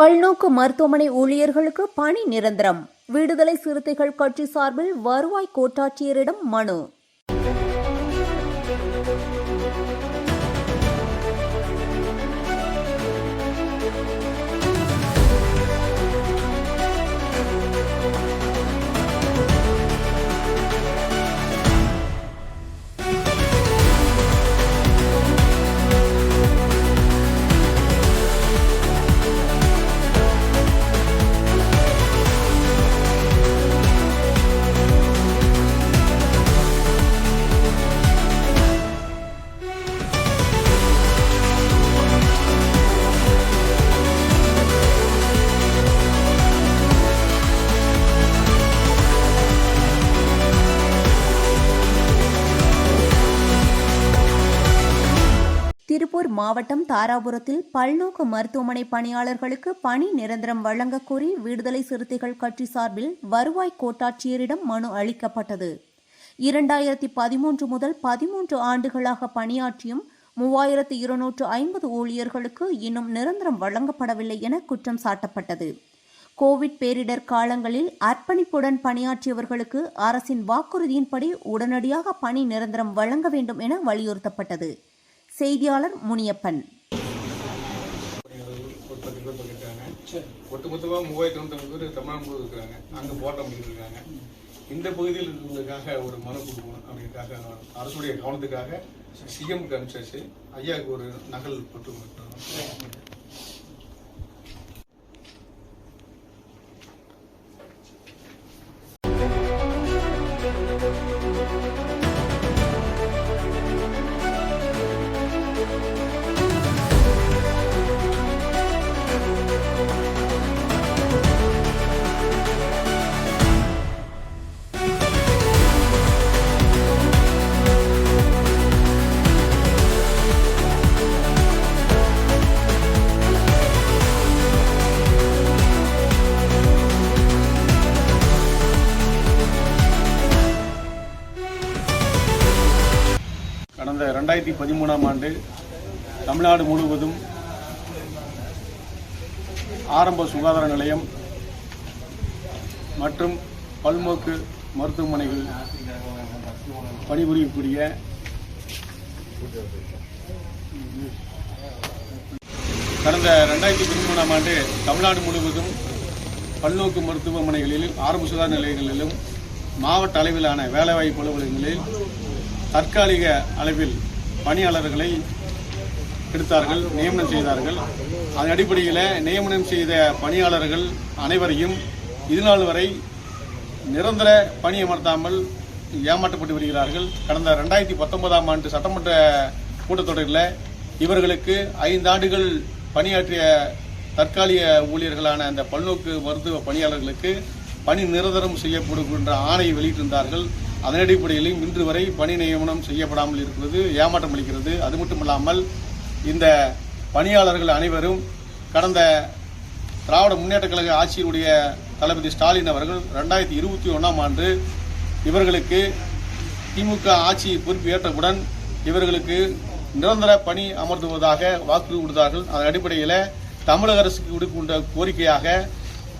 பல்நோக்கு மருத்துவமனை ஊழியர்களுக்கு பணி நிரந்தரம். விடுதலை சிறுத்தைகள் கட்சி சார்பில் வருவாய் கோட்டாட்சியரிடம் மனு. திருப்பூர் மாவட்டம் தாராபுரத்தில் பல்நோக்கு மருத்துவமனை பணியாளர்களுக்கு பணி நிரந்தரம் வழங்கக் கோரி விடுதலை சிறுத்தைகள் கட்சி சார்பில் வருவாய் கோட்டாட்சியரிடம் மனு அளிக்கப்பட்டது. இரண்டாயிரத்தி பதிமூன்று முதல் பதிமூன்று ஆண்டுகளாக பணியாற்றியும் மூவாயிரத்து இருநூற்று ஐம்பது ஊழியர்களுக்கு இன்னும் நிரந்தரம் வழங்கப்படவில்லை என குற்றம் சாட்டப்பட்டது. கோவிட் பேரிடர் காலங்களில் அர்ப்பணிப்புடன் பணியாற்றியவர்களுக்கு அரசின் வாக்குறுதியின்படி உடனடியாக பணி நிரந்தரம் வழங்க வேண்டும் என வலியுறுத்தப்பட்டது. செய்தியாளர் முனியப்பன். ஒரு பத்து பேர் இருக்காங்க ஒட்டு மொத்தமாக மூவாயிரத்தி தொண்ணூத்தொம்பது பேர் தமிழ்நாடு இருக்கிறாங்க. அங்கே போராட்டம் பண்ணிட்டு இந்த பகுதியில் இருக்கிறவங்களுக்காக ஒரு மனு கொடுக்கணும் அப்படிங்கிறதுக்காக அரசுடைய கவனத்துக்காக சிஎம்க்கு அனுப்பிச்சாச்சு. ஐயாவுக்கு ஒரு நகல் போட்டு கடந்த ரெண்டாயிரத்தி பதிமூணாம் ஆண்டு தமிழ்நாடு முழுவதும் ஆரம்ப சுகாதார நிலையம் மற்றும் பல்மோக்கு மருத்துவமனைகள் பணிபுரியக்கூடிய கடந்த ரெண்டாயிரத்தி பதிமூணாம் ஆண்டு தமிழ்நாடு முழுவதும் பல்நோக்கு மருத்துவமனைகளிலும் ஆரம்ப சுகாதார நிலையங்களிலும் மாவட்ட அளவிலான வேலைவாய்ப்பு அலுவலகங்களில் தற்காலிக அளவில் பணியாளர்களை எடுத்தார்கள் நியமனம் செய்தார்கள். அதன் அடிப்படையில் நியமனம் செய்த பணியாளர்கள் அனைவரையும் இதுநாள் வரை நிரந்தர பணி அமர்த்தாமல் ஏமாற்றப்பட்டு வருகிறார்கள். கடந்த ரெண்டாயிரத்தி பத்தொன்பதாம் ஆண்டு சட்டமன்ற கூட்டத்தொடரில் இவர்களுக்கு ஐந்து ஆண்டுகள் பணியாற்றிய தற்காலிக ஊழியர்களான அந்த பல்நோக்கு மருத்துவ பணியாளர்களுக்கு பணி நிரந்தரம் செய்யப்படுகின்ற ஆணையை வெளியிட்டிருந்தார்கள். அதன் அடிப்படையிலும் இன்று வரை பணி நியமனம் செய்யப்படாமல் இருக்கிறது ஏமாற்றம் அளிக்கிறது. அது மட்டுமல்லாமல் இந்த பணியாளர்கள் அனைவரும் கடந்த திராவிட முன்னேற்ற கழக ஆட்சியினுடைய தளபதி ஸ்டாலின் அவர்கள் ரெண்டாயிரத்தி இருபத்தி ஒன்றாம் ஆண்டு இவர்களுக்கு திமுக ஆட்சி பொறுப்பு ஏற்றவுடன் இவர்களுக்கு நிரந்தர பணி அமர்த்துவதாக வாக்கு கொடுத்தார்கள். அதன் அடிப்படையில் தமிழக அரசுக்கு விடுக்கின்ற கோரிக்கையாக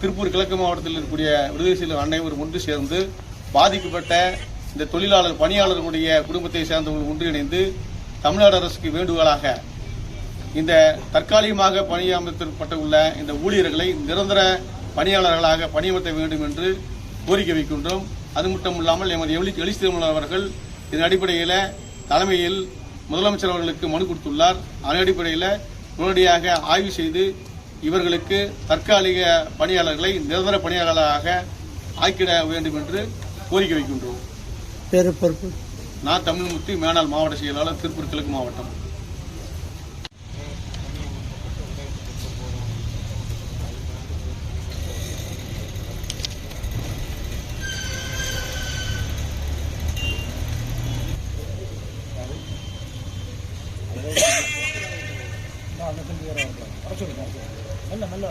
திருப்பூர் கிழக்கு மாவட்டத்தில் இருக்கக்கூடிய விடுதலை சிறுத்தைகள் அனைவரும் ஒன்று சேர்ந்து பாதிக்கப்பட்ட இந்த தொழிலாளர் பணியாளர்களுடைய குடும்பத்தை சேர்ந்தவர்கள் ஒன்றிணைந்து தமிழ்நாடு அரசுக்கு வேண்டுகோளாக இந்த தற்காலிகமாக பணியமர்த்தப்பட்ட உள்ள இந்த ஊழியர்களை நிரந்தர பணியாளர்களாக பணியமர்த்த வேண்டும் என்று கோரிக்கை வைக்கின்றோம். அது மட்டும் இல்லாமல் எமது எலி எலிஸ் அவர்கள் இதன் அடிப்படையில் தலைமையில் முதலமைச்சர் அவர்களுக்கு மனு கொடுத்துள்ளார். அதன் அடிப்படையில் உடனடியாக ஆய்வு செய்து இவர்களுக்கு தற்காலிக பணியாளர்களை நிரந்தர பணியாளர்களாக ஆக்கிட வேண்டும் என்று கோரிக்கை வைக்கின்றோம். பேர் நான் தமிழ்முத்து மேனால் மாவட்ட செயலாளர் திருப்பூர் கிழக்கு மாவட்டம். நல்ல நல்லா